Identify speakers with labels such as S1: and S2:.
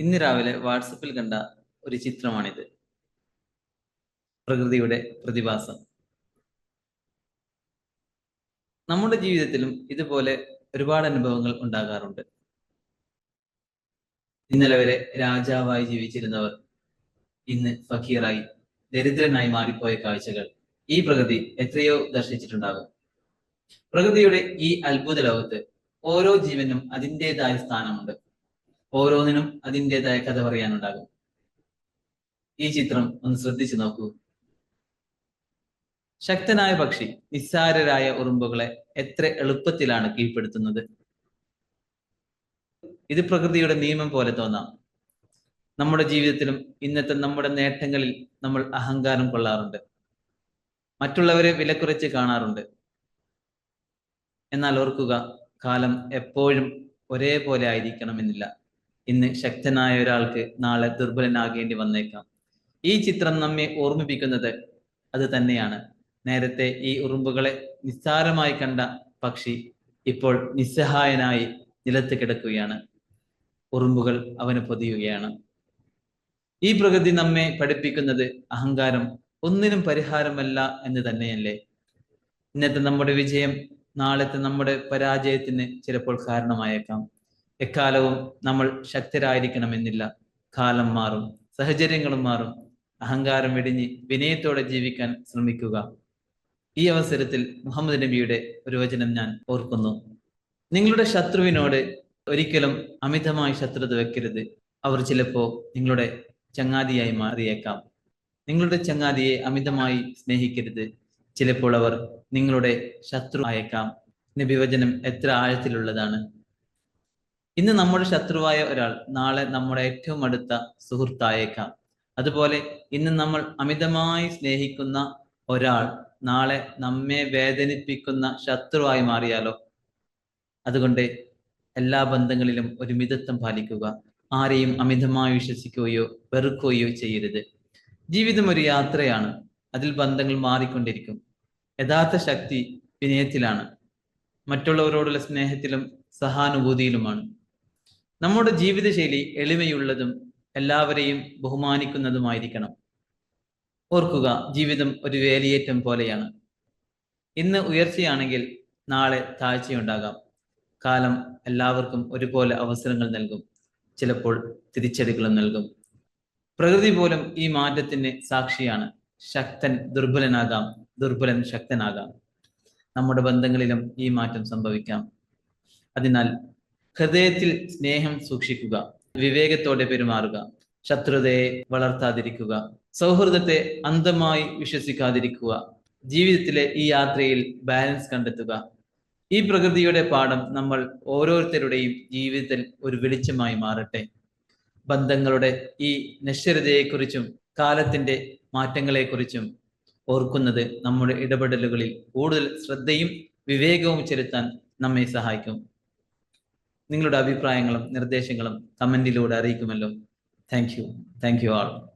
S1: ഇന്ന് രാവിലെ വാട്സപ്പിൽ കണ്ട ഒരു ചിത്രമാണിത്. പ്രകൃതിയുടെ പ്രതിഭാസം. നമ്മുടെ ജീവിതത്തിലും ഇതുപോലെ ഒരുപാട് അനുഭവങ്ങൾ ഉണ്ടാകാറുണ്ട്. ഇന്നലെ വരെ രാജാവായി ജീവിച്ചിരുന്നവർ ഇന്ന് ഫക്കീറായി ദരിദ്രനായി മാറിപ്പോയ കാഴ്ചകൾ ഈ പ്രകൃതി എത്രയോ ദർശിച്ചിട്ടുണ്ടാകും. പ്രകൃതിയുടെ ഈ അത്ഭുത ലോകത്ത് ഓരോ ജീവനും അതിന്റെതായ സ്ഥാനമുണ്ട്. ഓരോന്നിനും അതിന്റെതായ കഥ പറയാനുണ്ടാകും. ഈ ചിത്രം ഒന്ന് ശ്രദ്ധിച്ചു നോക്കൂ. ശക്തനായ പക്ഷി നിസ്സാരരായ ഉറുമ്പുകളെ എത്ര എളുപ്പത്തിലാണ് കീഴ്പ്പെടുത്തുന്നത്. ഇത് പ്രകൃതിയുടെ നിയമം പോലെ തോന്നാം. നമ്മുടെ ജീവിതത്തിലും ഇന്നത്തെ നമ്മുടെ നേട്ടങ്ങളിൽ നമ്മൾ അഹങ്കാരം കൊള്ളാറുണ്ട്. മറ്റുള്ളവരെ വിലക്കുറച്ച് കാണാറുണ്ട്. എന്നാൽ ഓർക്കുക കാലം എപ്പോഴും ഒരേപോലെ ആയിരിക്കണമെന്നില്ല. ഇന്ന് ശക്തനായ ഒരാൾക്ക് നാളെ ദുർബലനാകേണ്ടി വന്നേക്കാം. ഈ ചിത്രം നമ്മെ ഓർമ്മിപ്പിക്കുന്നത് അത് തന്നെയാണ്. നേരത്തെ ഈ ഉറുമ്പുകളെ നിസ്സാരമായി കണ്ട പക്ഷി ഇപ്പോൾ നിസ്സഹായനായി നിലത്ത് കിടക്കുകയാണ്. ഉറുമ്പുകൾ അവന് പൊതിയുകയാണ്. ഈ പ്രകൃതി നമ്മെ പഠിപ്പിക്കുന്നത് അഹങ്കാരം ഒന്നിനും പരിഹാരമല്ല എന്ന് തന്നെയല്ലേ? ഇന്നത്തെ നമ്മുടെ വിജയം നാളത്തെ നമ്മുടെ പരാജയത്തിന് ചിലപ്പോൾ കാരണമായേക്കാം. എക്കാലവും നമ്മൾ ശക്തരായിരിക്കണമെന്നില്ല. കാലം മാറും സാഹചര്യങ്ങളും മാറും. അഹങ്കാരം വെടിഞ്ഞ് വിനയത്തോടെ ജീവിക്കാൻ ശ്രമിക്കുക. ഈ അവസരത്തിൽ മുഹമ്മദ് നബിയുടെ ഒരു വചനം ഞാൻ ഓർക്കുന്നു. നിങ്ങളുടെ ശത്രുവിനോട് ഒരിക്കലും അമിതമായി ശത്രുത വെക്കരുത്. അവർ ചിലപ്പോൾ നിങ്ങളുടെ ചങ്ങാതിയായി മാറിയേക്കാം. നിങ്ങളുടെ ചങ്ങാതിയെ അമിതമായി സ്നേഹിക്കരുത്. ചിലപ്പോൾ അവർ നിങ്ങളുടെ ശത്രു ആയേക്കാം. നബിവചനം എത്ര ആഴത്തിലുള്ളതാണ്. ഇന്ന് നമ്മുടെ ശത്രുവായ ഒരാൾ നാളെ നമ്മുടെ ഏറ്റവും അടുത്ത സുഹൃത്തായേക്കാം. അതുപോലെ ഇന്ന് നമ്മൾ അമിതമായി സ്നേഹിക്കുന്ന ഒരാൾ നാളെ നമ്മെ വേദനിപ്പിക്കുന്ന ശത്രുവായി മാറിയാലോ? അതുകൊണ്ട് എല്ലാ ബന്ധങ്ങളിലും ഒരു മിതത്വം പാലിക്കുക. ആരെയും അമിതമായി വിശ്വസിക്കുകയോ വെറുക്കുകയോ ചെയ്യരുത്. ജീവിതം ഒരു യാത്രയാണ്. അതിൽ ബന്ധങ്ങൾ മാറിക്കൊണ്ടിരിക്കും. യഥാർത്ഥ ശക്തി വിനയത്തിലാണ്. മറ്റുള്ളവരോടുള്ള സ്നേഹത്തിലും സഹാനുഭൂതിയിലുമാണ്. നമ്മുടെ ജീവിതശൈലി എളിമയുള്ളതും എല്ലാവരെയും ബഹുമാനിക്കുന്നതുമായിരിക്കണം. ഓർക്കുക ജീവിതം ഒരു വേലിയേറ്റം പോലെയാണ്. ഇന്ന് ഉയർച്ചയാണെങ്കിൽ നാളെ താഴ്ചയുണ്ടാകാം. കാലം എല്ലാവർക്കും ഒരുപോലെ അവസരങ്ങൾ നൽകും. ചിലപ്പോൾ തിരിച്ചടികളും നൽകും. പ്രകൃതി പോലും ഈ മാറ്റത്തിന് സാക്ഷിയാണ്. ശക്തൻ ദുർബലനാകാം ദുർബലൻ ശക്തനാകാം. നമ്മുടെ ബന്ധങ്ങളിലും ഈ മാറ്റം സംഭവിക്കാം. അതിനാൽ ഹൃദയത്തിൽ സ്നേഹം സൂക്ഷിക്കുക വിവേകത്തോടെ പെരുമാറുക ശത്രുതയെ വളർത്താതിരിക്കുക സൗഹൃദത്തെ അന്ധമായി വിശ്വസിക്കാതിരിക്കുക ജീവിതത്തിലെ ഈ യാത്രയിൽ ബാലൻസ് കണ്ടെത്തുക. ഈ പ്രകൃതിയുടെ പാഠം നമ്മൾ ഓരോരുത്തരുടെയും ജീവിതത്തിൽ ഒരു വെളിച്ചമായി മാറട്ടെ. ബന്ധങ്ങളുടെ ഈ നശ്വരതയെക്കുറിച്ചും കാലത്തിന്റെ മാറ്റങ്ങളെക്കുറിച്ചും ഓർക്കുന്നത് നമ്മുടെ ഇടപെടലുകളിൽ കൂടുതൽ ശ്രദ്ധയും വിവേകവും ചെലുത്താൻ നമ്മെ സഹായിക്കും. നിങ്ങളുടെ അഭിപ്രായങ്ങളും നിർദ്ദേശങ്ങളും കമന്റിലൂടെ അറിയിക്കുമല്ലോ. Thank you thank you all